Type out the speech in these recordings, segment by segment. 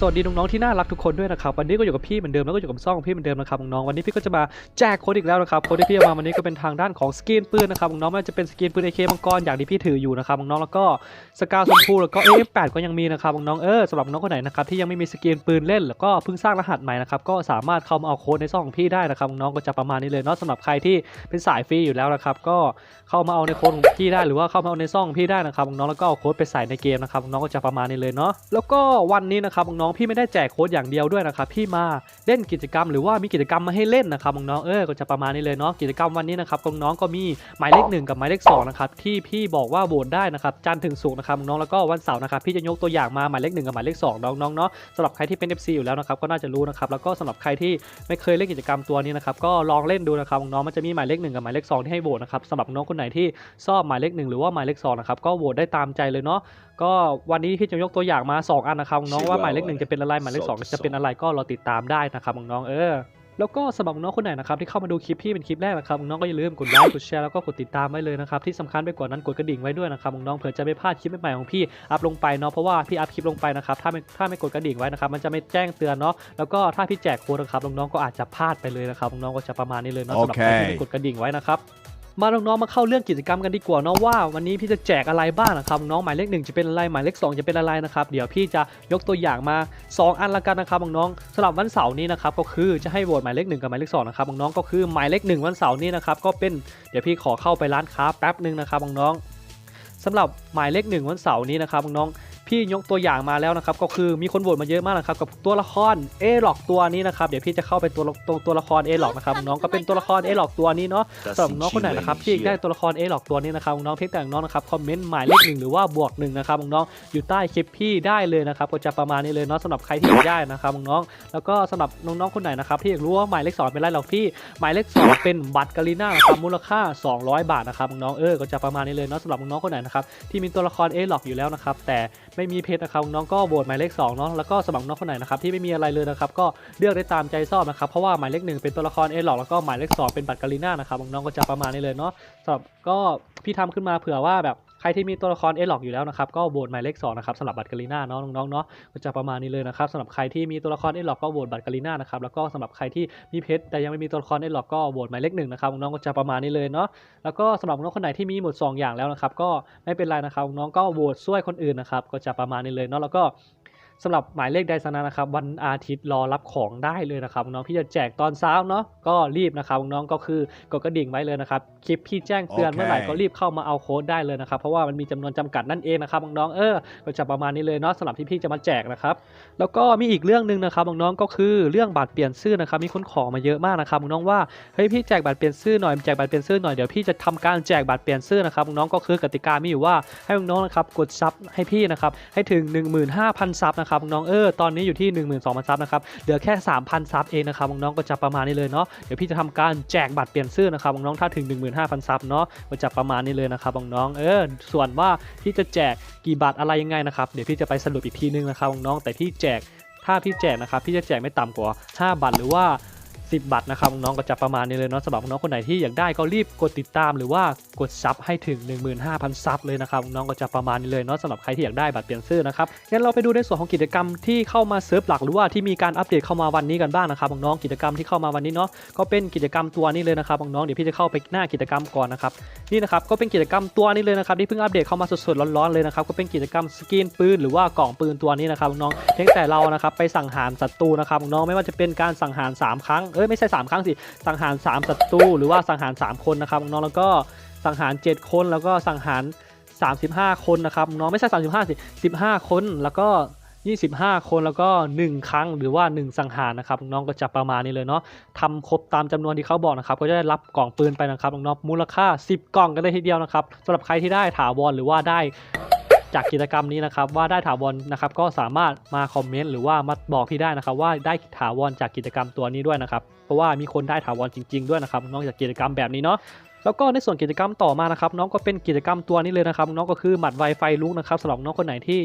สวัสดีน้องๆที่น่ารักทุกคนด้วยนะครับวันนี้ก็อยู่กับพี่เหมือนเดิมแล้วก็อยู่กับซ่องของพี่เหมือนเดิมนะครับน้องๆวันนี้พี่ก็จะมาแจกโค้ดอีกแล้วนะครับโค้ดที่พี่เอามาวันนี้ก็เป็นทางด้านของสกินปืนนะครับน้องๆไม่ว่าจะเป็นสกินปืนเอเคมังกรอย่างที่พี่ถืออยู่นะครับน้องๆแล้วก็สกาวชมพูแล้วก็เอฟแปดก็ยังมีนะครับน้องๆเออสำหรับน้องคนไหนนะครับที่ยังไม่มีสกินปืนเล่นแล้วก็เพิ่งสร้างรหัสใหม่นะครับก็สามารถเข้ามาเอาโค้ดในซ่องของพี่ได้นะครับน้องๆก็จะประมาณนี้เลยเนาะสำหรับใครที่เป็นสายฟรีอยู่แล้วนะครับก็เข้ามาเอาในโค้ดของพี่ได้หรือว่าเข้ามาเอาในซ่องของพี่ได้นะครับน้องๆแล้วก็เอาโค้ดไปใส่ในเกมนะครับน้องๆก็จะประมาณนี้เลยเนาะแล้วก็วันนี้นะครับน้องๆพี่ไม่ได้แจกโค้ดอย่างเดียวด้วยนะครับพี่มาเล่นกิจกรรมหรือว่ามีกิจกรรมมาให้เล่นนะครับน้องๆเออก็จะประมาณนี้เลยเนาะกิจกรรมวันนี้นะครับน้องๆก็มีหมายเลขหนึ่งกับหมายเลขสองนะครับที่พี่บอกว่าโหวตได้นะครับจันทร์ถึงศุกร์นะครับน้องๆแล้วก็วันเสาร์นะครับพี่จะยกตัวอย่างมาหมายเลขหนึ่งกับหมายเลขสองน้องๆเนาะสำหรับใครที่เป็น FC อยู่แล้วนะครับก็น่าจะรู้นะครับแล้วก็สำหรับใครที่ไม่เคยเล่นกิจกรรมตัวนี้นะครับก็ลองเล่นดูนะครับน้องๆมันจะมีหมายเลขหนึ่งกับหมายเลขสองที่ให้โหวตนะครับสำหรับน้องคนไหนที่ชอบหมายเลขหนึ่งหรือว่าหมายเลขสองนะครับก็โหวตได้ตามใจเลยเนาะก็วันนี้พี่จะยกตัวอย่างมาสองอันนะครับน้องว่าหมายเลขหนึ่งจะเป็นอะไรหมายเลขสองจะเป็นอะไรก็รอติดตามได้นะครับน้องๆเออแล้วก็สำหรับน้องคนไหนนะครับที่เข้ามาดูคลิปพี่เป็นคลิปแรกนะครับน้องก็อย่าลืมกดไลค์กดแชร์แล้วก็กดติดตามไว้เลยนะครับที่สำคัญไปกว่านั้นกดกระดิ่งไว้ด้วยนะครับน้องๆเผื่อจะไม่พลาดคลิปใหม่ๆของพี่อัพลงไปเนาะเพราะว่าพี่อัพคลิปลงไปนะครับถ้าไม่ถ้าไม่กดกระดิ่งไว้นะครับมันจะไม่แจ้งเตือนเนาะแล้วก็ถ้าพี่แจกโค้ดนะครับน้องๆก็อาจจะพลาดไปเลยนะครับน้องๆก็จะประมาณนี้เลยเนาะสำหรับใครที่ไม่กดกระดิ่งไว้นะครับ มาน้องๆมาเข้าเรื่องกิจกรรมกันดีกว่าเนาะว่าวันนี้พี่จะแจกอะไรบ้างนะครับน้องหมายเลขหนึ่งจะเป็นอะไรหมายเลขสองจะเป็นอะไรนะครับเดี๋ยวพี่จะยกตัวอย่างมา 2 อันละกันนะครับน้องๆสำหรับวันเสาร์นี้นะครับก็คือจะให้โหวตหมายเลขหนึ่งกับหมายเลขสองนะครับน้องๆก็คือหมายเลขหนึ่งวันเสาร์นี้นะครับก็เป็นเดี๋ยวพี่ขอเข้าไปร้านค้าแป๊บหนึ่งนะครับน้องๆสำหรับหมายเลขหนึ่งวันเสาร์นี้นะครับน้องๆ พี่ยกตัวอย่างมาแล้วนะครับก็คือมีคนโหวตมาเยอะมากนะครับกับตัวละครเอหลอกตัวนี้นะครับเดี๋ยวพี่จะเข้าไปตัวละตัวตัวละครเอหลอกนะครับน้องก็เป็นตัวละครเอหลอกตัวนี้เนาะสำหรับน้องคนไหนนะครับที่อยากได้ตัวละครเอหลอกตัวนี้นะครับน้องเพียงแต่น้องนะครับคอมเมนต์หมายเลขหนึ่งหรือว่าบวกหนึ่งนะครับน้องอยู่ใต้คลิปพี่ได้เลยนะครับก็จะประมาณนี้เลยเนาะสำหรับใครที่อยากได้นะครับน้องแล้วก็สำหรับน้องๆคนไหนนะครับที่อยากรู้ว่าหมายเลขสองเป็นไรหรอกพี่หมายเลขสองเป็นบัตรกาลีน่านะครับมูลค่า 200 บาทนะครับน้องเออก็จะประมาณนี้เลยเนาะสำหรับน้องๆคนไหนนะครับที่มีตัวละครเอหลอกอยู่แล้วนะครับแต่ไม่มีเพชรนะครับน้องก็โหวตหมายเลขสองเนาะแล้วก็สมัครน้องคนไหนนะครับที่ไม่มีอะไรเลยนะครับก็เลือกได้ตามใจชอบนะครับเพราะว่าหมายเลขหนึ่งเป็นตัวละครเอหลอกแล้วก็หมายเลขสองเป็นบัตรกาลีน่านะครับน้องก็จะประมาณนี้เลยเนาะสำหรับก็พี่ทำขึ้นมาเผื่อว่าแบบ รที่มีตัวละครเอหลอกอยู่แล้วนะครับก็โหวตหมายเลขสองนะครับสำหรับบัตรกาลีน่าเนาะน้องๆเนาะก็จะประมาณนี้เลยนะครับสำหรับใครที่มีตัวละครเอหลอกก็โหวตบัตรกาลีน่านะครับแล้วก็สำหรับใครที่มีเพชรแต่ยังไม่มีตัวละครเอหลอกก็โหวตหมายเลขหนึ่งนะครับน้องๆก็จะประมาณนี้เลยเนาะแล้วก็สำหรับน้องคนไหนที่มีหมดสองอย่างแล้วนะครับก็ไม่เป็นไรนะครับน้องก็โหวตช่วยคนอื่นนะครับก็จะประมาณนี้เลยเนาะแล้วก็ สำหรับหมายเลขใดสนะนะครับวันอาทิตย์รอรับของได้เลยนะครับน้องพี่จะแจกตอนเช้าเนาะก็รีบนะครับน้องก็คือกดกระดิ่งไว้เลยนะครับคลิปพี่แจ้งเตือนโอเคเมื่อไหร่ก็รีบเข้ามาเอาโค้ดได้เลยนะครับเพราะว่ามันมีจำนวนจำกัดนั่นเองนะครับน้องๆเออก็จะประมาณนี้เลยเนาะสำหรับที่พี่จะมาแจกนะครับแล้วก็มีอีกเรื่องหนึ่งนะครับน้องๆก็คือเรื่องบัตรเปลี่ยนชื่อนะครับมีคนขอมาเยอะมากนะครับน้องๆว่าเฮ้ยพี่แจกบัตรเปลี่ยนชื่อหน่อยแจกบัตรเปลี่ยนชื่อหน่อยเดี๋ยวพี่จะทำการแจกบัตรเปลี่ยนชื่อนะครับน้องๆก็คือกติกามีอยู่ว่าให้น้องๆนะครับกดซับให้พี่นะครับให้ถึง 15,000ซับนะครับน้องเออตอนนี้อยู่ที่ 12,000ซับนะครับเหลือแค่ 3,000 ซับเองนะครับน้องก็จะประมาณนี้เลยเนาะเดี๋ยวพี่จะทำการแจกบัตรเปลี่ยนเสื้อนะครับน้องถ้าถึง 15,000 ซับเนาะก็จะประมาณนี้เลยนะครับน้องเออส่วนว่าพี่จะแจกกี่บัตรอะไรยังไงนะครับเดี๋ยวพี่จะไปสรุปอีกทีนึงนะครับน้องแต่พี่แจกถ้าพี่แจกนะครับพี่จะแจกไม่ต่ำกว่า 5 บัตรหรือว่า 10บัตรนะครับน้องๆก็จะประมาณนี้เลยเนาะสำหรับน้องคนไหนที่อยากได้ก็รีบกดติดตามหรือว่ากดซับให้ถึง 15,000 ซับเลยนะครับน้องก็จะประมาณนี้เลยเนาะสำหรับใครที่อยากได้บัตรเปลี่ยนชื่อนะครับงั้นเราไปดูในส่วนของกิจกรรมที่เข้ามาเซิร์ฟหลักหรือว่าที่มีการอัปเดตเข้ามาวันนี้กันบ้างนะครับน้องๆกิจกรรมที่เข้ามาวันนี้เนาะก็เป็นกิจกรรมตัวนี้เลยนะครับน้องๆเดี๋ยวพี่จะเข้าไปหน้ากิจกรรมก่อนนะครับนี่นะครับก็เป็นกิจกรรมตัวนี้เลยนะครับที่เพิ่งอัปเดตเข้ามาสดๆร้อนๆเลยนะครับก็เป็นกิจกรรมสกินปืนหรือว่ากล่องปืนตัวนี้นะครับน้องเพียงแต่เรานะครับไปสังหารศัตรูนะครับน้องไม่ว่าจะเป็นการสังหาร 3 ครั้งเอ้ยไม่ใช่3ครั้งสิสังหาร3ศัตรูหรือว่าสังหาร 3 คนนะครับน้องแล้วก็สังหาร 7 คนแล้วก็สังหาร 35 คนนะครับน้องไม่ใช่ 35สิ15 คนแล้วก็ 25 คนแล้วก็ 1 ครั้งหรือว่า 1 สังหารนะครับน้องก็จะประมาณนี้เลยเนาะทำครบตามจำนวนที่เขาบอกนะครับก็จะได้รับกล่องปืนไปนะครับน้องมูลค่า 10 กล่องกันเลยทีเดียวนะครับสำหรับใครที่ได้ถาวรหรือว่าได้ จากกิจกรรมนี้นะครับว่าได้ถาวรนะครับก็สามารถมาคอมเมนต์หรือว่ามาบอกพี่ได้นะครับ ว่าได้ถาวรจากกิจกรรมตัวนี้ด้วยนะครับเพราะว่ามีคนได้ถาวรจริง ๆ ด้วยนะครับนอกจากกิจกรรมแบบนี้เนาะแล้วก็ในส่วนกิจกรรมต่อมานะครับน้องก็เป็นกิจกรรมตัวนี้เลยนะครับ น้องก็คือหมัดไวไฟลุกนะครับสำหรับน้องคนไหนที่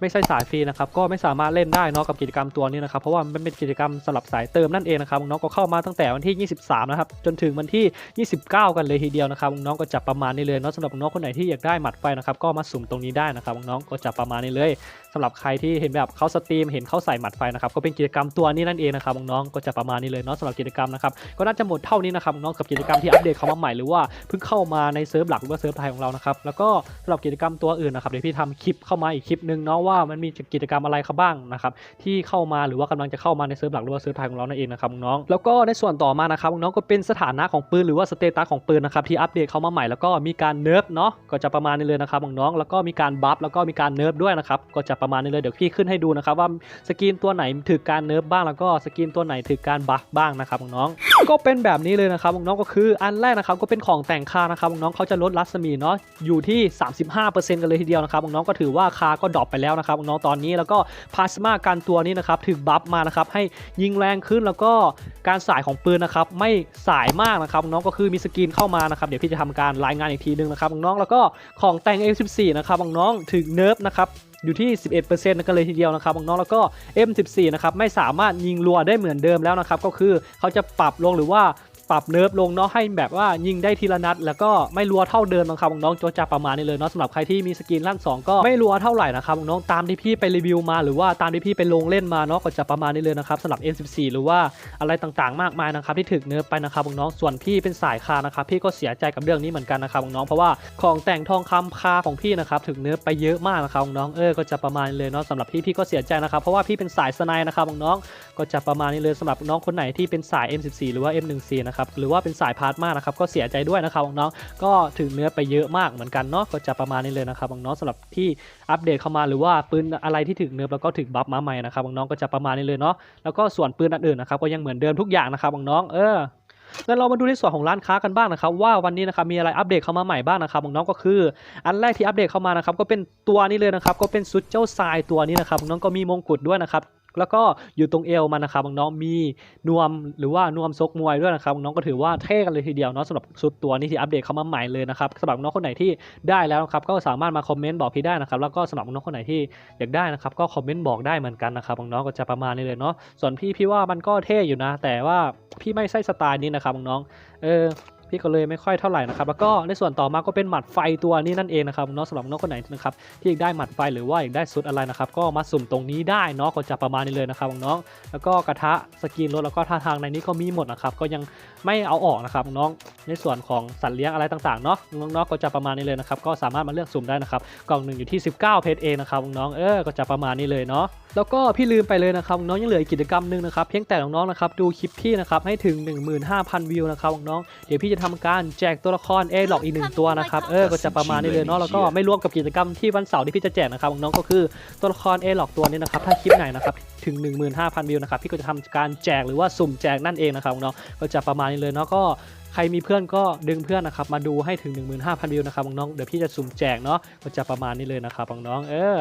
ไม่ใช่สายฟรีนะครับก็ไม่สามารถเล่นได้เนาะกับกิจกรรมตัวนี้นะครับเพราะว่ามันเป็นกิจกรรมสำหรับสายเติมนั่นเองนะครับน้องก็เข้ามาตั้งแต่วันที่ 23 นะครับจนถึงวันที่ 29 กันเลยทีเดียวนะครับน้องก็จับประมาณนี้เลยเนาะสำหรับน้องคนไหนที่อยากได้หมัดไฟนะครับก็มาสุ่มตรงนี้ได้นะครับน้องก็จับประมาณนี้เลยสำหรับใครที่เห็นแบบเขาสตรีมเห็นเขาใส่หมัดไฟนะครับก็เป็นกิจกรรมตัวนี้นั่นเองนะครับน้องก็จะประมาณนี้เลยเนาะสำหรับกิจกรรมนะครับก็น่าจะหมดเท่านี้นะครับน้องกับกิจกรรมที่อัปเดตเข้ามาใหม่หรือว่าเพิ่งเข้ามาในเซิร์ฟหลักหรือว่าเซิร์ฟไทยของเรานะครับแล้วก็สำหรับกิจกรรมตัวอื่นนะครับเดี๋ยวพี่ทำคลิปเข้ามาอีกคลิปนึงเนาะว่ามันมีกิจกรรมอะไรเขาบ้างนะครับที่เข้ามาหรือว่ากำลังจะเข้ามาในเซิร์ฟหลักหรือว่าเซิร์ฟไทยของเรานั่นเองนะครับน้องแล้วก็ในส่วนต่อมานะครับน้องก็เป็นสถานะของปืนหรือว่าสเตตัสของปืนนะครับที่อัปเดตเข้ามาใหม่แล้วก็มีการเนิร์ฟเนาะก็จะประมาณนี้เลยนะครับน้องแล้วก็มีการบัฟแล้วก็มีการเนิร์ฟด้วยนะครับก็จะประมาณนี้เลยเดี๋ยวพี่ขึ้นให้ดูนะครับว่าสกินตัวไหนถือการเนิร์ฟบ้างแล้วก็สกินตัวไหนถือการบัฟบ้างนะครับน้องก็เป็นแบบนี้เลยนะครับน้องก็คืออันแรกนะครับก็เป็นของแต่งคานะครับน้องเขาจะลดรัศมีเนาะอยู่ที่ 35%กันเลยทีเดียวนะครับน้องก็ถือว่าคาก็ดรอปไปแล้วนะครับน้องตอนนี้แล้วก็พลาสมาการตัวนี้นะครับถึงบัฟมานะครับให้ยิงแรงขึ้นแล้วก็การสายของปืนนะครับไม่สายมากนะครับน้องก็คือมีสกินเข้ามานะครับเดี๋ยวพี่จะทำการรายงานอีกทีนึงนะครับน้องแล้วก็ของแต่ง M14 นะครับน้องถึงเนิร์ฟนะครับอยู่ที่ 11%กันเลยทีเดียวนะครับน้องแล้วก็ M14 นะครับไม่สามารถยิงรัวได้เหมือนเดิมแล้วนะครับก็คือเขาจะปรับลงหรือว่า ปรับเนิร์ฟลงเนาะให้แบบว่ายิงได้ทีละนัด แล้วก็ไม่รัวเท่าเดิมนะครับน้องๆจจะประมาณนี้เลยเนาะสำหรับใครที่มีสกินลั่น2ก็ไม่รัวเท่าไหร่นะครับน้องๆตามที่พี่ไปรีวิวมาหรือว่าตามที่พี่ไปลงเล่นมาเนาะก็จะประมาณนี้เลยนะครับสำหรับ M14 หรือว่าอะไรต่างๆ มากมายนะครับที่ถึกเนิร์ฟไปนะครับน้องๆส่วนพี่เป็นสายคานะครับพี่ก็เสียใจกับเรื่องนี้เหมือนกันนะครับน้องๆเพราะว่าของแต่งทองคำคาของพี่นะครับถึกเนิร์ฟไปเยอะมากนะครับน้องเออก็จะประมาณนี้เลยเนาะสำหรับพี่พี่ก็เสียใจนะครับเพราะว่าพี่เป็นสายสไนด์นะครับน้องก็จะประมาณนี้เลยสำหรับน้องคนไหนที่เป็นสาย M14 หรือว่า M14 นะครับหรือว่าเป็นสายพาร์ทมากนะครับก็เสียใจด้วยนะครับน้องๆก็ถึงเนื้อไปเยอะมากเหมือนกันเนาะก็จะประมาณนี้เลยนะครับน้องๆสำหรับที่อัปเดตเข้ามาหรือว่าปืนอะไรที่ถึงเนื้อแล้วก็ถึงบัฟมาใหม่นะครับน้องๆก็จะประมาณนี้เลยเนาะแล้วก็ส่วนปืนอันอื่นนะครับก็ยังเหมือนเดิมทุกอย่างนะครับน้องๆเอองั้นเรามาดูในส่วนของร้านค้ากันบ้างนะครับ ว่าวันนี้นะครับมีอะไรอัปเดตเข้ามาใหม่บ้างนะครับน้องก็คือ อันแรกที่อัปเดตเข้ามานะครับก็เป็นตัวนี้เลยนะครับก็เป็นชุดเจ้าทรายตัวนี้นะครับน้องก็มีมงกุฎด้วยนะครับ แล้วก็อยู่ตรงเอวมันนะครับน้องมีนวมหรือว่านวมซกมวยด้วยนะครับน้องก็ถือว่าเท่กันเลยทีเดียวเนาะสำหรับชุดตัวนี้ที่อัปเดตเข้ามาใหม่เลยนะครับสำหรับน้องคนไหนที่ได้แล้วนะครับก็สามารถมาคอมเมนต์บอกพี่ได้นะครับแล้วก็สำหรับน้องคนไหนที่อยากได้นะครับก็คอมเมนต์บอกได้เหมือนกันนะครับน้องก็จะประมาณนี้เลยเนาะส่วนพี่พี่ว่ามันก็เท่อยู่นะ แต่ว่าพี่ไม่ใช่สไตล์นี้นะครับน้องเออ พี่ก็เลยไม่ค่อยเท่าไหร่นะครับแล้วก็ในส่วนต่อมาก็เป็นหมัดไฟตัวนี้นั่นเองนะครับน้องสำหรับน้องคนไหนนะครับที่อยากได้หมัดไฟหรือว่าอยากได้สุดอะไรนะครับก็มาสุ่มตรงนี้ได้เนาะก็จะประมาณนี้เลยนะครับน้องแล้วก็กระทะสกินรถแล้วก็ท่าทางในนี้ก็มีหมดนะครับก็ยังไม่เอาออกนะครับน้องในส่วนของสัตว์เลี้ยงอะไรต่างๆเนาะน้องๆก็จะประมาณนี้เลยนะครับก็สามารถมาเลือกสุ่มได้นะครับกล่องหนึ่งอยู่ที่ 19 เพจเองนะครับน้องเออก็จะประมาณนี้เลยเนาะแล้วก็พี่ลืมไปเลยนะครับน้องยังเหลืออีกกิจกรรมหนึ่งนะครับเพียงแต่น้องๆนะครับดูคลิปพี่นะครับให้ถึง 15,000 วิวนะครับน้องเดี๋ยวพี่จะทำการแจกตัวละครเอหลอกอีกหนึ่งตัวนะครับเออก็จะประมาณนี้เลยเนาะแล้วก็ไม่รวมกับกิจกรรมที่วันเสาร์ที่พี่จะแจกนะครับน้องๆก็คือตัวละครเอหลอกตัวนี้นะครับถ้าคลิปไหนนะครับถึง 15,000 วิวนะครับพี่ก็จะทำการแจกหรือว่าสุ่มแจกนั่นเองนะครับน้องๆก็จะประมาณนี้เลยเนาะก็ใครมีเพื่อนก็ดึงเพื่อนนะครับมาดูให้ถึง 15,000 วิวนะครับน้องๆเดี๋ยวพี่จะสุ่มแจกเนาะก็จะประมาณนี้เลยนะครับน้องๆเออ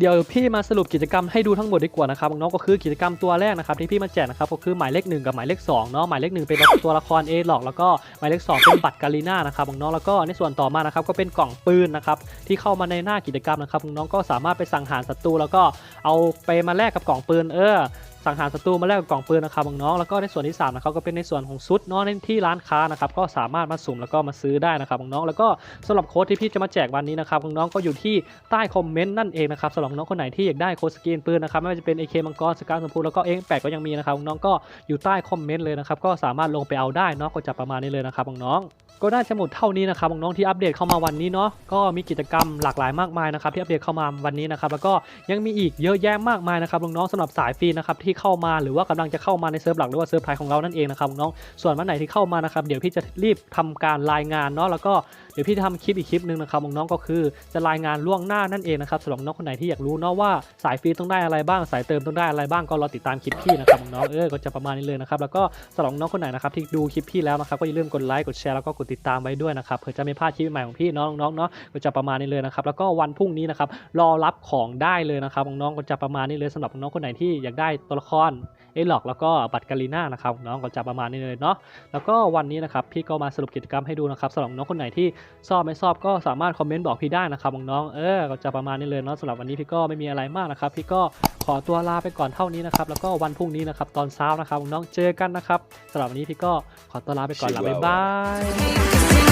เดี๋ยวพี่มาสรุปกิจกรรมให้ดูทั้งหมดดีกว่านะครับน้องก็คือกิจกรรมตัวแรกนะครับที่พี่มาแจกนะครับก็คือหมายเลขหนึ่งกับหมายเลขสองเนาะหมายเลขหนึ่งเป็นตัวละครเอหลอกแล้วก็หมายเลขสองเป็นบัตรกาลิน่านะครับน้องแล้วก็ในส่วนต่อมานะครับก็เป็นกล่องปืนนะครับที่เข้ามาในหน้ากิจกรรมนะครับน้องก็สามารถไปสังหารศัตรูแล้วก็เอาไปมาแลกกับกล่องปืนเออ สังหารศัตรูมาแลกกับกล่องปืนนะครับน้องๆแล้วก็ในส่วนที่3นะครับก็เป็นในส่วนของซุดเนาะในที่ร้านค้านะครับก็สามารถมาสุ่มแล้วก็มาซื้อได้นะครับน้องๆแล้วก็สำหรับโค้ดที่พี่จะมาแจกวันนี้นะครับน้องๆก็อยู่ที่ใต้คอมเมนต์นั่นเองนะครับสำหรับน้องคนไหนที่อยากได้โค้ดสกรีนปืนนะครับไม่ว่าจะเป็น AK มังกรสกาสมพูแล้วก็เอ็งแปดก็ยังมีนะครับน้องๆก็อยู่ใต้คอมเมนต์เลยนะครับก็สามารถลงไปเอาได้เนาะก็จะประมาณนี้เลยนะครับน้องก็น่าจะหมดเท่านี้นะครับน้องๆที่อัปเดตเข้ามาวันนี้เนาะก็มีกิจกรรมหลากหลายมากมายนะครับที่อัปเดตเข้ามาวันนี้นะครับแล้วก็ยังมีอีกเยอะแยะมากมายนะครับน้องๆสำหรับสายฟรีนะครับทเข้ามาหรือว่ากำลังจะเข้ามาในเซิร์ฟหลักหรือว่าเซิร์ฟไทยของเรานั่นเองนะครับน้องส่วนวันไหนที่เข้ามานะครับเดี๋ยวพี่จะรีบทำการรายงานเนาะแล้วก็ ดี๋ยวพี่จะทำคลิปอีกคลิปหนึ่งนะครับน้องๆก็คือจะรายงานล่วงหน้านั่นเองนะครับสำหรับน้องคนไหนที่อยากรู้เนาะว่าสายฟรีต้องได้อะไรบ้าง สายเติมต้องได้อะไรบ้างก็รอติดตามคลิปพี่นะครับน้องเออก็จะประมาณนี้เลยนะครับแล้วก็สำหรับน้องคนไหนนะครับที่ดูคลิปพี่แล้วนะครับก็อย่าลืมกดไลค์กดแชร์แล้วก็กดติดตามไว้ด้วยนะครับเพื่อจะไม่พลาดคลิปใหม่ของพี่น้องๆเนาะก็จะประมาณนี้เลยนะครับแล้วก็วันพรุ่งนี้นะครับรอรับของได้เลยนะครับน้องๆก็จะประมาณนี้เลยสำหรับน้องคนไหนที่อยากได้ตัวละครเอล็อกแล้วก็บัตรกาลีน่านะครับน้องก็จะประมาณนี้เลยเนาะแล้วก็วันนี้นะครับพี่ก็มาสรุปกิจกรรมให้ดูนะครับสำหรับน้องคนไหนที่ชอบไม่ชอบก็สามารถคอมเมนต์บอกพี่ได้นะครับน้องๆเออก็จะประมาณนี้เลยเนาะสำหรับวันนี้พี่ก็ไม่มีอะไรมากนะครับ พี่ก็ขอตัวลาไปก่อนเท่านี้นะครับแล้วก็วันพรุ่งนี้นะครับตอนเช้านะครับน้องๆเจอกันนะครับสำหรับวันนี้พี่ก็ขอตัวลาไปก่อนลาบ๊ายบาย Sing away.